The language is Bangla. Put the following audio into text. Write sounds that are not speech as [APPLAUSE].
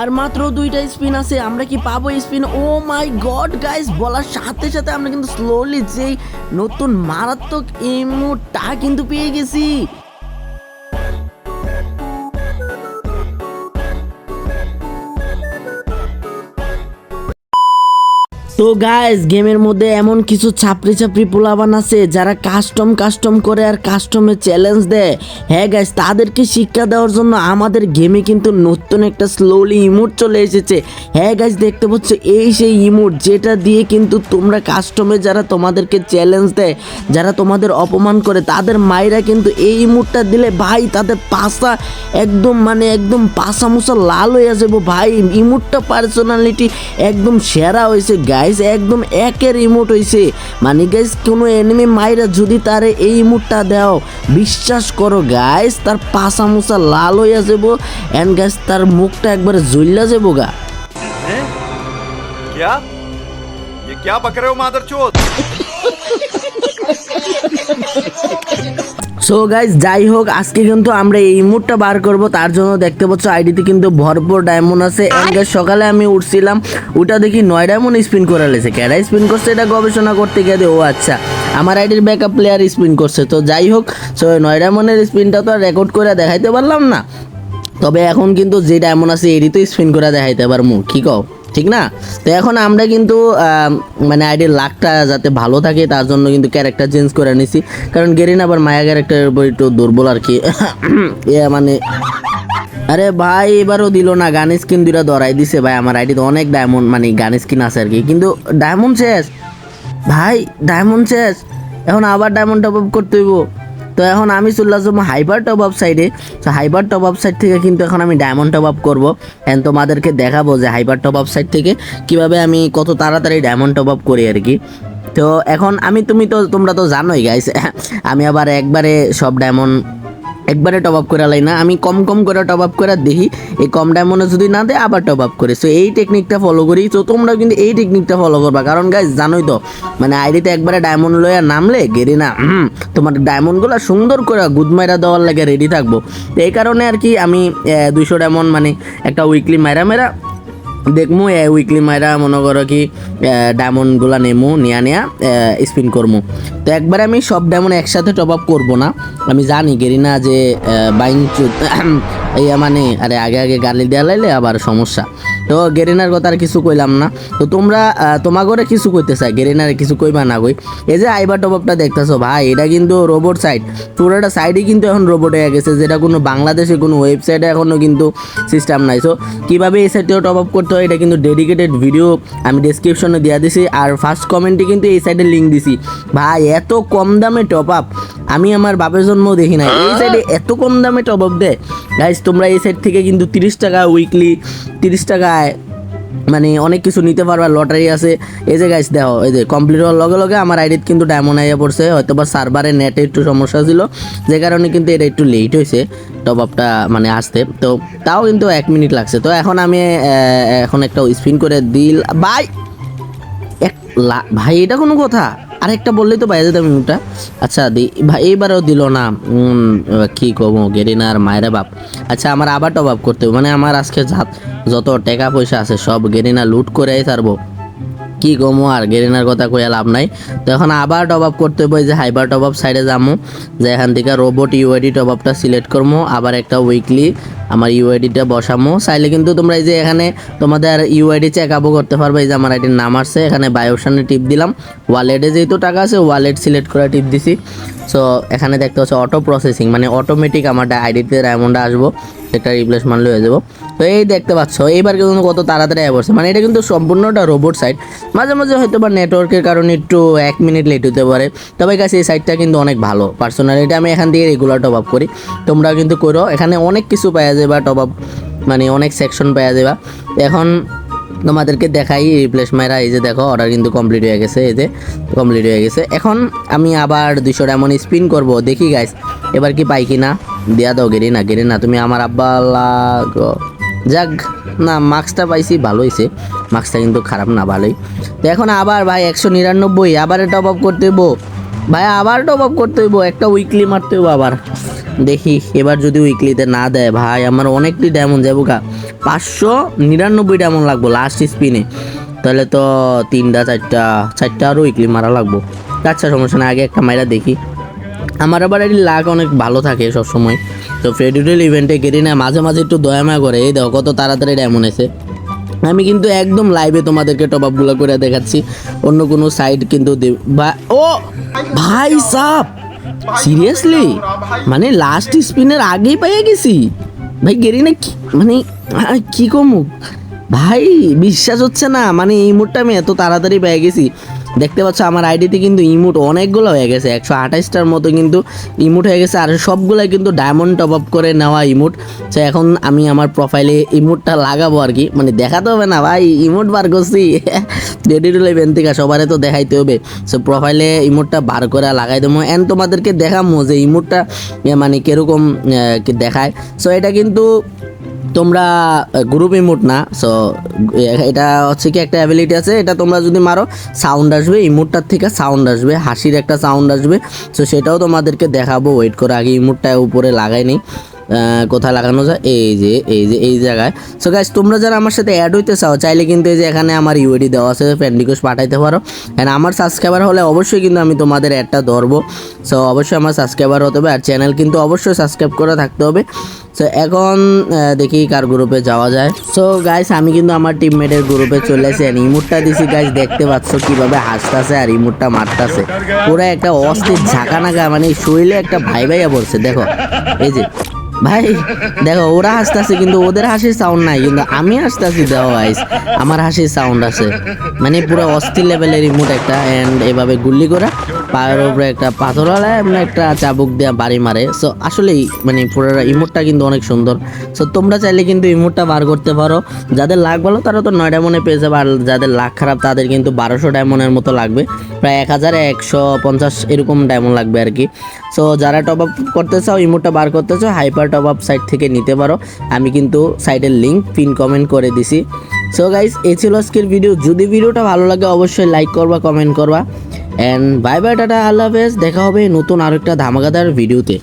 আর মাত্র দুইটা স্পিন আছে, আমরা কি পাবো spin oh my god guys বলার সাথে সাথে আমরা কিন্তু স্লোলি যেই নতুন মারাত্মক ইমোটা কিন্তু পেয়ে গেছি। তো গাইস গেমের মধ্যে এমন কিছু ছাপড়ি ছাপড়ি পোলাবান আছে যারা কাস্টম কাস্টম করে আর কাস্টমে চ্যালেঞ্জ দেয়। হ্যাঁ গাইস তাদেরকে শিক্ষা দেওয়ার জন্য আমাদের গেমে কিন্তু নতুন একটা স্লোলি ইমোট চলে এসেছে। হ্যাঁ গাইস দেখতে পাচ্ছ এই সেই ইমোট যেটা দিয়ে কিন্তু তোমরা কাস্টমে যারা তোমাদেরকে চ্যালেঞ্জ দেয়, যারা তোমাদের অপমান করে, তাদের মায়েরা কিন্তু এই ইমোটটা দিলে ভাই তাদের পাশা একদম মানে একদম পাশা মুসা লাল হয়ে যাব ভাই। ইমোটটা পার্সোনালিটি একদম সেরা হয়েছে গাইস একদম একের ইমোট হয়েছে মানে গাইস কোনো এনিমি মাইরা যদি তারে এই ইমোটটা দাও বিশ্বাস করো গাইস তার পাশা মুসা লাল হইয়া যাবো অ্যান্ড গাইস তার মুখটা একবারে জ্বললা যাবো গা हैं? क्या ये क्या बक रहे हो मादर সো গাইজ যাই হোক আজকে কিন্তু আমরা এই মুডটা বার করব। তার জন্য দেখতে পাচ্ছ আইডিতে কিন্তু ভরপুর ডায়মন্ড আছে। Guys, সকালে আমি উঠছিলাম ওটা দেখি নয় ডায়মন্ড স্পিন করে লেছে। কেডা স্পিন করছে এটা গবেষণা করতে গিয়ে ও আচ্ছা। আমার আইডির ব্যাকআপ প্লেয়ার স্পিন করছে। তো যাই হোক সো নয় ডায়মন্ডের স্পিনটা তো আর রেকর্ড করে দেখাইতে পারলাম না। তবে এখন কিন্তু যে ডায়মন্ড আছে এরই তো স্পিন করে দেখাইতে পারমু। কি কও? ঠিক না? তো এখন আমরা কিন্তু মানে আইডির লাকটা যাতে ভালো থাকে, তার জন্য কিন্তু ক্যারেক্টার চেঞ্জ করে নিছি। কারণ গেরিন আবার মায়া ক্যারেক্টারের উপর একটু দুর্বল আর কি। [COUGHS] মানে আরে ভাই, এবারও দিল না, গান স্কিন দুইটা ধরাই দিছে ভাই। আমার আইডিতে অনেক ডায়মন্ড মানে গান স্কিন আছে আর কি। কিন্তু ডায়মন্ড শেষ ভাই ডায়মন্ড শেষ এখন আবার ডায়মন্ড টপ আপ করতে হইব। তো এখন আমি চলে আসব হাইবার টপ আপ সাইডে তো হাইবার টপ আপ সাইড থেকে কিন্তু এখন আমি ডায়মন্ড টপ আপ করব। অ্যান্ড তোমাদেরকে দেখাবো যে হাইবার টপ আপ সাইড থেকে কীভাবে আমি কত তাড়াতাড়ি ডায়মন্ড টপ আপ করি আর কি তো এখন আমি, তুমি তো, তোমরা তো জানোই গাইস [LAUGHS] আমি আবার একবারে সব ডায়মন্ড একবারে টপ আপ করে লাই না। আমি কম কম করে টপ আপ করে দেখি। এই কম ডায়মন্ডে যদি না দেয়, আবার টপ আপ করে। সো এই টেকনিকটা ফলো করি। তো তোমরাও কিন্তু এই টেকনিকটা ফলো করবা। কারণ গাইজ জানোই তো মানে আইডিতে একবারে ডায়মন্ড লইয়া নামলে গেরি না তোমার ডায়মন্ডগুলো সুন্দর করে গুদমাইরা দেওয়ার লাগে রেডি থাকব। তো এই কারণে আর কি আমি দুইশো ডায়মন্ড মানে একটা উইকলি মাইরা মেরা দেখমু, এ উইকলি মাইরা মনে করো কি ডায়মন্ডগুলো নেমু, নিয়া নিয়া স্পিন করমু। তো একবার আমি সব ডায়মন্ড একসাথে টপ আপ করব না। আমি জানি গেরি না যে বাইং [COUGHS] এই মানে আরে আগে আগে গালি দেওয়া লাইলে আবার সমস্যা। তো গেরিনার কথা আর কিছু কইলাম না। তো তোমরা তোমা করে কিছু কইতে চাই, গেরিনার কিছু কইবা না কই? এই যে আইবার টপ আপটা দেখতেছো ভাই, এটা কিন্তু রোবট সাইড পুরোটা সাইডই কিন্তু এখন রোবট হয়ে গেছে, যেটা কোনো বাংলাদেশে, কোনো ওয়েবসাইটে এখনও কিন্তু সিস্টেম নাই। সো কীভাবে এই সাইডেও টপ আপ করতে হয়, এটা কিন্তু ডেডিকেটেড ভিডিও আমি ডেসক্রিপশনে দেওয়া দিছি, আর ফার্স্ট কমেন্টে কিন্তু এই সাইডে লিঙ্ক দিছি। ভাই, এত কম দামে টপ আপ আমি আমার বাপের জন্মও দেখি নাই। এই সাইডে এত কম দামে টপ আপ দেয়। গাইজ তোমরা এই সাইড থেকে কিন্তু তিরিশ টাকা উইকলি তিরিশ টাকায় মানে অনেক কিছু নিতে পারবা, লটারি আছে। এই যে গাইস দেখো, এই যে কমপ্লিট হওয়ার লগে লগে আমার আইডিত কিন্তু ডায়মন্ড আইয়া পড়ছে হয়তো বা সার্ভারে নেটে একটু সমস্যা ছিল, যে কারণে কিন্তু এটা একটু লেট হয়েছে টপ আপটা মানে আসতে। তো তাও কিন্তু এক মিনিট লাগছে। তো এখন আমি এখন একটা স্পিন করে দিল বাই এক ভাই, এটা কোনো কথা? আরেকটা বললেই তো বাইরে যেতাম ওটা আচ্ছা ভাই, এইবারও দিল না। কি কমো গেরিনার মায়েরা বাপ। আচ্ছা আমার আবার টপ আপ করতে হবে। মানে আমার আজকে যত টাকা পয়সা আছে, সব গেরিনা লুট করে ছাড়বো। কি কমো আর, গেরিনার কথা কইয়া লাভ নাই। তো এখন আবার টপ আপ করতে হবে যে হাইবার টপ আপ সাইডে যাব যে এখান থেকে রোবট ইউআইডি টপ আপটা সিলেক্ট করব। আবার একটা উইকলি আমার ইউআইডিটা বসামো। চাইলে কিন্তু তোমরা এই যে এখানে তোমাদের ইউআইডি চেক আপও করতে পারবে। এই যে আমার আইডির নাম আসছে, এখানে বায়োশানে টিপ দিলাম। ওয়ালেটে যেহেতু টাকা আছে ওয়ালেট সিলেক্ট করে টিপ দিছি। সো এখানে দেখতে হচ্ছে অটো প্রসেসিং মানে অটোমেটিক আমার আইডিতে ডায়মন্ডে আসব একটা রিপ্লেসমেন্ট হয়ে যাব। তো এই দেখতে পাচ্ছ, এইবার কিন্তু কত তাড়াতাড়ি পড়ছে। মানে এটা কিন্তু সম্পূর্ণটা রোবট সাইট মাঝে মাঝে হয়তো বা নেটওয়ার্কের কারণে একটু এক মিনিট লেট হতে পারে। তবে কাছে এই সাইটটা কিন্তু অনেক ভালো। পার্সোনালি এটা আমি এখান থেকে রেগুলার টপ আপ করি। তোমরা কিন্তু করো। এখানে অনেক কিছু পাওয়া যাবে টপ আপ মানে অনেক সেকশন পাওয়া যাবে এখন তোমাদেরকে দেখাই রিপ্লেস মাইরা, এই যে দেখো অর্ডার কিন্তু কমপ্লিট হয়ে গেছে, এই যে কমপ্লিট হয়ে গেছে। এখন আমি আবার দুশো এমন স্পিন করব। দেখি গাইস এবার কি পাই কি না দেয়া দাও গেরি না গেরি না তুমি আমার আব্বা লাগো। যাক, না মার্কসটা পাইছি ভালো হয়েছে মার্কসটা কিন্তু খারাপ না, ভালোই। তো এখন আবার ভাই একশো নিরানব্বই, আবার টপ আপ করতে হইব। ভাই আবার টপ আপ করতে হইব, একটা উইকলি মারতে হইব আবার। দেখি, এবার যদি উইকলিতে না দেয়, ভাই, আমার অনেকটি ডায়মন্ড যাব গা। পাঁচশো নিরানব্বই ডায়মন্ড লাগবো লাস্ট স্পিনে তাহলে তো তিনটা, চারটা চারটা আরও উইকলি মারা লাগবো। আচ্ছা সমস্যা না আগে একটা মাইরা দেখি। আমার আবার এই লাক অনেক ভালো থাকে সবসময়। তো ফেডিউরাল ইভেন্টে গেরি না মাঝে মাঝে একটু দয়া মায়া করে। এই দেখো, কত তাড়াতাড়ি ডায়মন্ড এসে। আমি কিন্তু একদম লাইভে তোমাদেরকে টপ আপগুলো করে দেখাচ্ছি। অন্য কোনো সাইড কিন্তু বা- ও! ভাই, সাপ! সিরিয়াসলি মানে লাস্ট স্পিনের আগেই পাইয়া গেছি? ভাই গেরি না কি মানে কি কমু? ভাই, বিশ্বাস হচ্ছে না মানে এই মুহূর্তে আমি এত তাড়াতাড়ি পেয়ে গেছি। দেখতে পাচ্ছ আমার আইডিতে কিন্তু ইমোট অনেকগুলো হয়ে গেছে, একশো আঠাশটার মতো কিন্তু ইমোট হয়ে গেছে, আর সবগুলো কিন্তু ডায়মন্ড টপ আপ করে নেওয়া ইমোট। তো এখন আমি আমার প্রোফাইলে ইমোটটা লাগাবো আর কি। মানে দেখাতে হবে না ভাই, ইমোট বার করছি। [LAUGHS] টু ইভেন সবারে তো দেখাইতে হবে। সো প্রোফাইলে ইমোটটা বার করে লাগাই দেবো। অ্যান্ড তোমাদেরকে দেখাবো যে ইমোটটা মানে কীরকম দেখায়। সো এটা কিন্তু তোমরা গ্রুপ ইমোট না সো এটা হচ্ছে কি একটা অ্যাবিলিটি আছে, এটা তোমরা যদি মারো সাউন্ড আসবে ইমোটটার থেকে সাউন্ড আসবে, হাসির একটা সাউন্ড আসবে সো সেটাও তোমাদেরকে দেখাবো ওয়েট করে, আগে ইমোটটা উপরে লাগাই নি কোথায় লাগানো যায়? এই যে এই যে, এই জায়গায়। সো গাইজ তোমরা যারা আমার সাথে অ্যাড হইতে চাও, চাইলে কিন্তু এই যে এখানে আমার ইউআইডি দেওয়া আছে ফ্রেন্ড রিকোয়েস্ট পাঠাইতে পারো। অ্যান্ড আমার সাবস্ক্রাইবার হলে অবশ্যই কিন্তু আমি তোমাদের অ্যাডটা ধরবো। সো অবশ্যই আমার সাবস্ক্রাইবার হতে হবে, আর চ্যানেল কিন্তু অবশ্যই সাবস্ক্রাইব করে থাকতে হবে। সো এখন দেখি কার গ্রুপে যাওয়া যায়। সো গাইস আমি কিন্তু আমার টিমমেটের গ্রুপে চলে আসি এসে ইমুটটা দিছি। গাইস দেখতে পাচ্ছ কীভাবে হাসতেছে আর ইমুটটা মারতাছে। পুরো একটা অস্থির ঝাঁকা নাকা মানে শরীরে একটা ভাই ভাইয়া পড়ছে, দেখো। এই যে ভাই, দেখো, ওরা হাসতেছে, কিন্তু ওদের হাসির সাউন্ড নাই, কিন্তু আমি হাসতেছি, দেখো ভাইস আমার হাসির সাউন্ড আছে। মানে পুরো অস্থির লেভেলের রিমোট একটা অ্যান্ড এভাবে গুল্লি করা পায়ের উপরে একটা পাথরওয়ালা এমন একটা চাবুক দেওয়া বাড়ি মারে। সো আসলেই মানে পুরো ইমোটটা কিন্তু অনেক সুন্দর। সো তোমরা চাইলে কিন্তু ইমোটটা বার করতে পারো। যাদের লাখ ভালো, তারা তো নয় ডায়মন্ডে পেয়ে যাবে আর যাদের লাখ খারাপ, তাদের কিন্তু বারোশো ডায়মন্ডের মতো লাগবে। প্রায় এক হাজার একশো পঞ্চাশ এরকম ডায়মন্ড লাগবে আর কি। সো যারা টপ আপ করতে চাও, ইমোটটা বার করতে চাও হাইপার টপ আপ সাইট থেকে নিতে পারো। আমি কিন্তু সাইটের লিঙ্ক পিন কমেন্ট করে দিছি। সো গাইস এই ছিল আজকের ভিডিও যদি ভিডিওটা ভালো লাগে, অবশ্যই লাইক করবা কমেন্ট করবা। অ্যান্ড বাই বাই টাটা আল্লাহ হাফেজ দেখা হবে নতুন আরেকটা ধামাকাদার ভিডিওতে